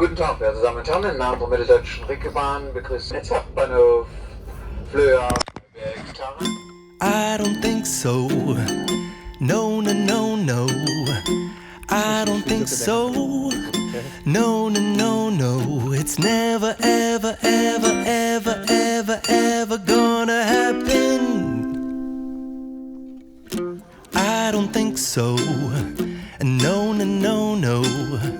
Guten Tag, verehrte Damen und Herren. Im Namen der Mitteldeutschen Reckebahn begrüßt Netz Hauptbahnhof Flöa. I don't think so. No, no, no, no. I don't think so. No, no, no, no. It's never, ever, ever, ever, ever, ever gonna happen. I don't think so. No, no, no, no.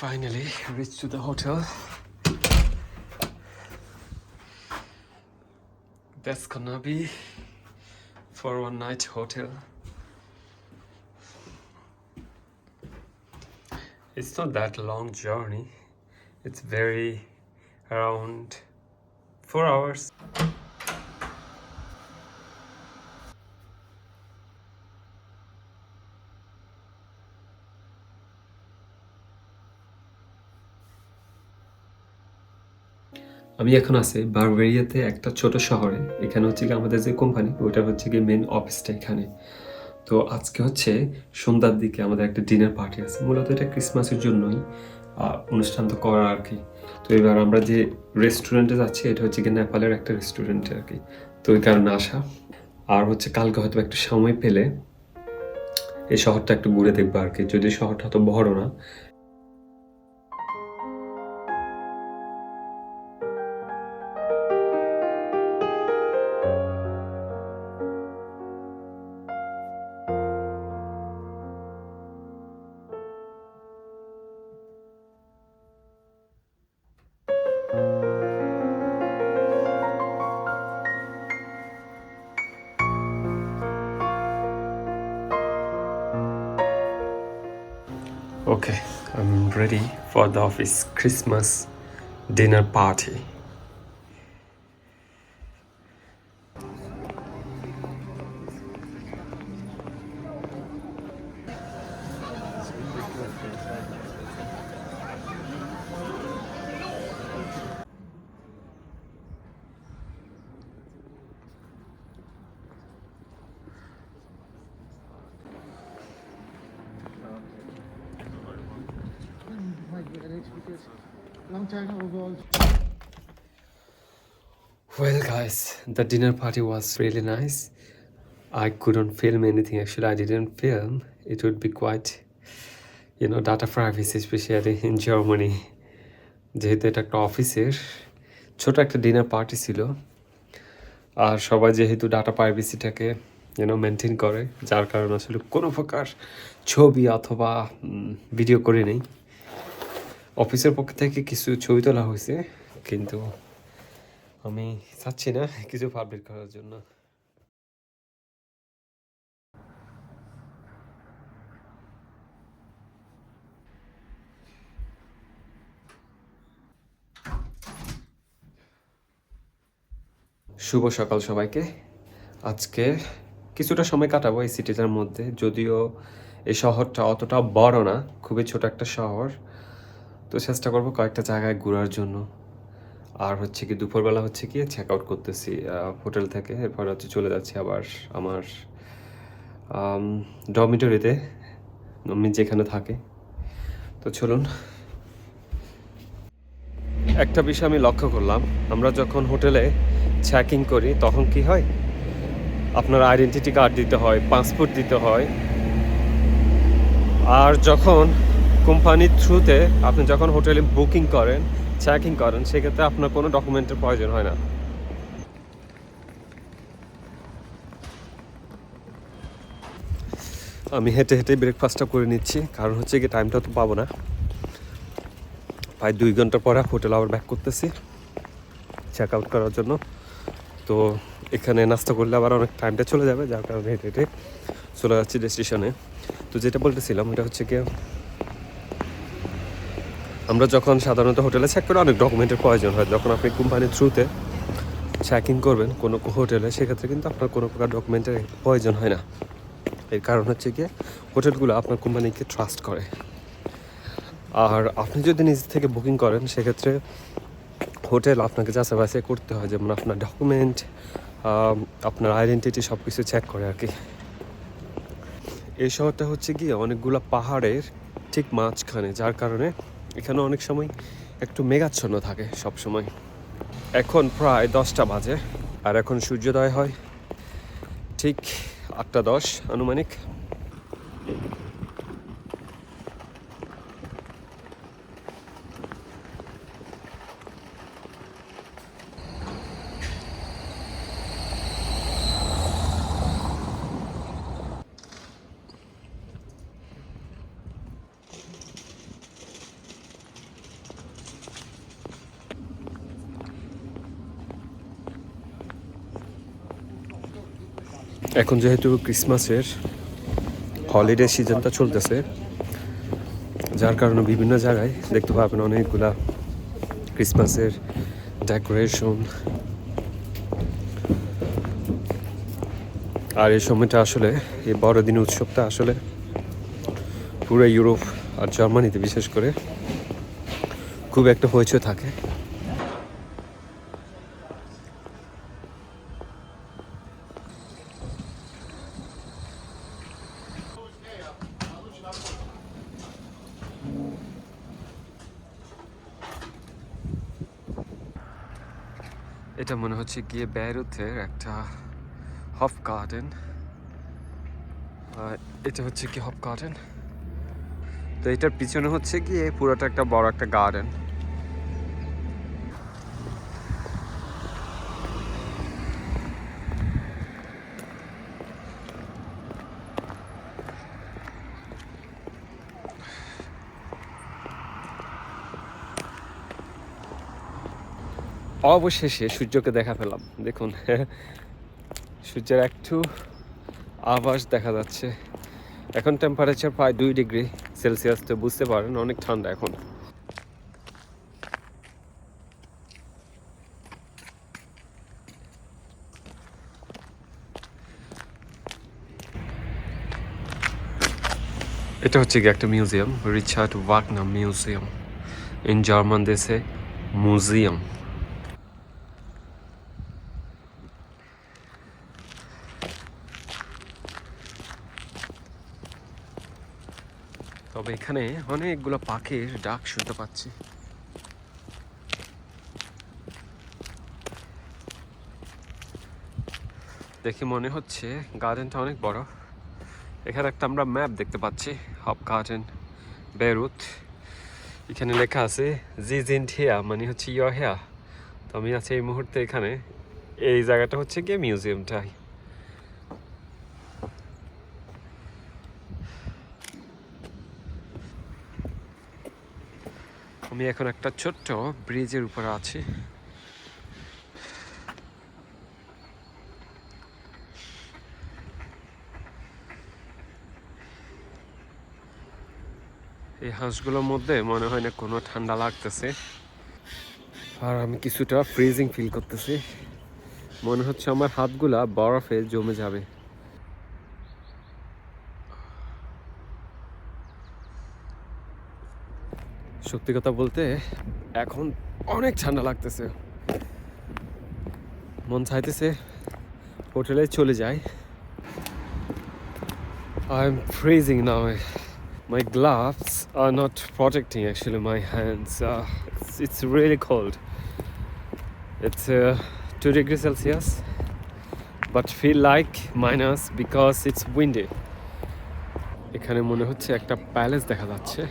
Finally reached to the hotel. That's gonna be for one night hotel. It's not that long journey. It's very around four hours. আমি এখন আছি বারবেরিয়াতে একটা ছোট শহরে। এখানে হচ্ছে কি আমাদের যে কোম্পানি ওটা হচ্ছে কি মেন অফিসটা এখানে। তো আজকে হচ্ছে সন্ধ্যার দিকে আমাদের একটা ডিনার পার্টি আছে। মূলত এটা ক্রিসমাসের জন্যই অনুষ্ঠান তো করা আর কি। তো এবার আমরা যে রেস্টুরেন্টে যাচ্ছি, এটা হচ্ছে কি নেপালের একটা রেস্টুরেন্টে আর কি। তো ওই কারণে আসা। আর হচ্ছে কালকে হয়তো একটু সময় পেলে এই শহরটা একটু ঘুরে দেখব আর কি। যদি শহরটা তো বড় না ready for the office Christmas dinner party. Well, guys, the dinner party was really nice. I couldn't film anything. Actually, I didn't film. It would be quite, you know, data privacy, especially in Germany. যেহেতু এটা একটা অফিসের ছোট একটা dinner party ছিল আর সবাই যেহেতু data প্রাইভেসিটাকে যেন মেনটেন করে যার কারণে আসলে কোনো প্রকার ছবি অথবা ভিডিও করে নেই অফিসের পক্ষ থেকে কিছু ছবি তোলা হয়েছে কিন্তু আমি চাচ্ছি না কিছু পাবলিক করার জন্য। শুভ সকাল সবাইকে। আজকে কিছুটা সময় কাটাবো এই সিটিটার মধ্যে, যদিও এই শহরটা অতটা বড় না, খুবই ছোট একটা শহর। তো চেষ্টা করব কয়েকটা জায়গায় ঘোরার জন্য। আর হচ্ছে কি দুপুরবেলা হচ্ছে কি চেক আউট করতেছি হোটেল থেকে। এরপর হচ্ছে চলে যাচ্ছি আবার আমার ডমিটরিতে আমি যেখানে থাকি। তো চলুন। একটা বিষয় আমি লক্ষ্য করলাম, আমরা যখন হোটেলে চেকিং করি, তখন কি হয়? আপনার আইডেন্টিটি কার্ড দিতে হয় পাসপোর্ট দিতে হয়। আর যখন কোম্পানির থ্রুতে আপনি যখন হোটেলে বুকিং করেন চেকিং করেন, সেক্ষেত্রে আপনার কোনো ডকুমেন্টের প্রয়োজন হয় না। আমি হেঁটে হেঁটে ব্রেকফাস্টটা করে নিচ্ছি, কারণ হচ্ছে কি টাইমটা তো পাবো না। প্রায় দুই ঘণ্টা পরে হোটেল আবার ব্যাক করতেছি চেক আউট করার জন্য। তো এখানে নাস্তা করলে আবার অনেক টাইমটা চলে যাবে, যার কারণে হেঁটে হেঁটে চলে যাচ্ছি ডেস্টিনেশনে তো যেটা বলতেছিলাম এটা হচ্ছে কি আমরা যখন সাধারণত হোটেলে চেক করে অনেক ডকুমেন্টের প্রয়োজন হয়। যখন আপনি কোম্পানির থ্রুতে চেক করবেন কোনো হোটেলে, সেক্ষেত্রে কিন্তু আপনার কোনো প্রকার ডকুমেন্টের প্রয়োজন হয় না। এর কারণ হচ্ছে গিয়ে হোটেলগুলো আপনার কোম্পানিকে ট্রাস্ট করে। আর আপনি যদি নিজ থেকে বুকিং করেন, সেক্ষেত্রে হোটেল আপনাকে যাচাই বাছাই করতে হয়। যেমন আপনার ডকুমেন্ট আপনার আইডেন্টিটি সব কিছু চেক করে আর কি। এই শহরটা হচ্ছে গিয়ে অনেকগুলো পাহাড়ের ঠিক মাঝখানে, যার কারণে এখানে অনেক সময় একটু মেঘাচ্ছন্ন থাকে সব সময় এখন প্রায় দশটা বাজে, আর এখন সূর্যোদয় হয় ঠিক আটটা দশ আনুমানিক। এখন যেহেতু ক্রিসমাসের হলিডে সিজনটা চলতেছে, যার কারণে বিভিন্ন জায়গায় দেখতে পাবেন অনেকগুলা ক্রিসমাসের ডেকোরেশন আর এই সময়টা আসলে, এই বড়দিন উৎসবটা আসলে পুরো ইউরোপ আর জার্মানিতে বিশেষ করে খুব একটা হইচই থাকে। এটা মনে হচ্ছে গিয়ে বেরুথের একটা হফ গার্ডেন। এটা হচ্ছে কি হফ গার্ডেন? তো এটার পিছনে হচ্ছে গিয়ে পুরোটা একটা বড় একটা গার্ডেন। অবশেষে সূর্যকে দেখা পেলাম। দেখুন, সূর্যের একটু আভাস দেখা যাচ্ছে। এখন টেম্পারেচার প্রায় দুই ডিগ্রি সেলসিয়াস, তো বুঝতে পারেন, অনেক ঠান্ডা এখন। এটা হচ্ছে একটা museum Richard Wagner museum in German দেশে মিউজিয়াম এখানে অনেকগুলো পাখির ডাক শুনতে পাচ্ছি। দেখে মনে হচ্ছে গার্ডেনটা অনেক বড়। এখানে একটা আমরা ম্যাপ দেখতে পাচ্ছি, হব গার্ডেন, বেরুত। এখানে লেখা আছে, জি জিন হিয়া মানে হচ্ছে ইয় হেয়া তো আমি আছি এই মুহূর্তে এখানে। এই জায়গাটা হচ্ছে গিয়ে মিউজিয়ামটাই। আমি এখন একটা ছোট্ট ব্রিজের উপরে আছি। এই হাঁসগুলোর মধ্যে মনে হয় না কোনো ঠান্ডা লাগতেছে। আর আমি কিছুটা ফ্রিজিং ফিল করতেছি। মনে হচ্ছে আমার হাতগুলা বরফে জমে যাবে। সত্যি কথা বলতে এখন অনেক ঠান্ডা লাগতেছে। মন চাইতেছে হোটেলে চলে যাই। I am freezing now not protecting actually my hands uh, it's, it's really cold. It's uh, 2 degrees celsius but feel like minus because it's উইন্ডে এখানে মনে হচ্ছে একটা প্যালেস দেখা যাচ্ছে।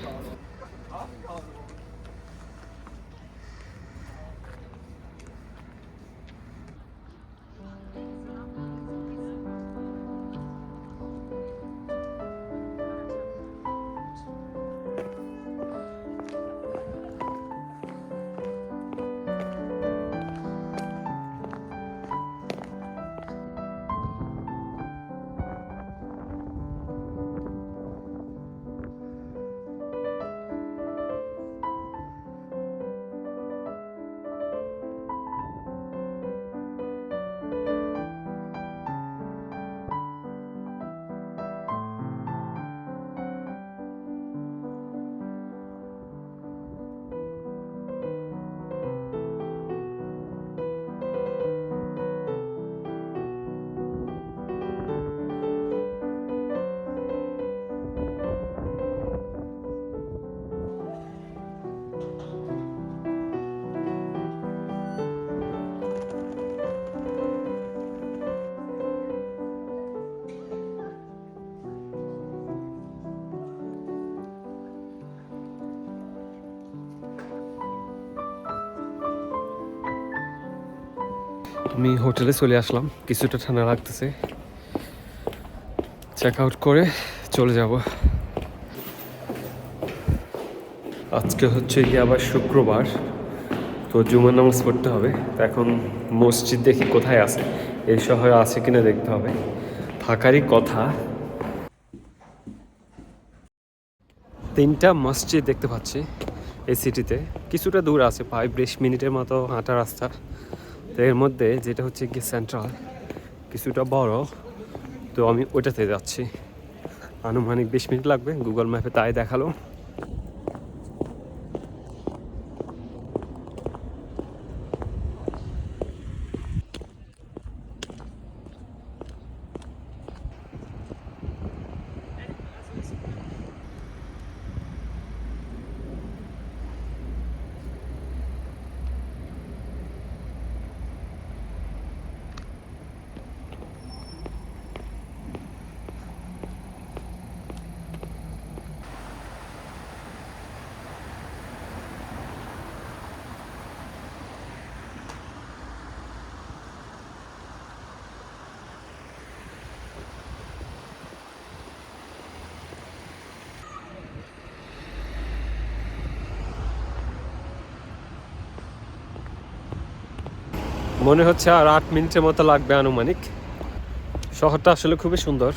আমি হোটেলে চলে আসলাম। কিছুটা ঠান্ডা লাগতেছে। চেক আউট করে চলে যাব। আজকে হচ্ছে গিয়ে আবার শুক্রবার। তো জুমার নামাজ পড়তে হবে। তো এখন মসজিদ দেখি কোথায় আছে? এই শহরে আছে কিনা দেখতে হবে। থাকারই কথা। তিনটা মসজিদ দেখতে পাচ্ছি এই সিটিতে কিছুটা দূর আছে, প্রায় বিশ মিনিটের মতো হাঁটা রাস্তা। তো এর মধ্যে যেটা হচ্ছে গিয়ে সেন্ট্রাল কিছুটা বড়, তো আমি ওইটাতে যাচ্ছি। আনুমানিক বিশ মিনিট লাগবে গুগল ম্যাপে তাই দেখাল। মনে হচ্ছে আর আট মিনিটের মতো লাগবে আনুমানিক। শহরটা আসলে খুবই সুন্দর।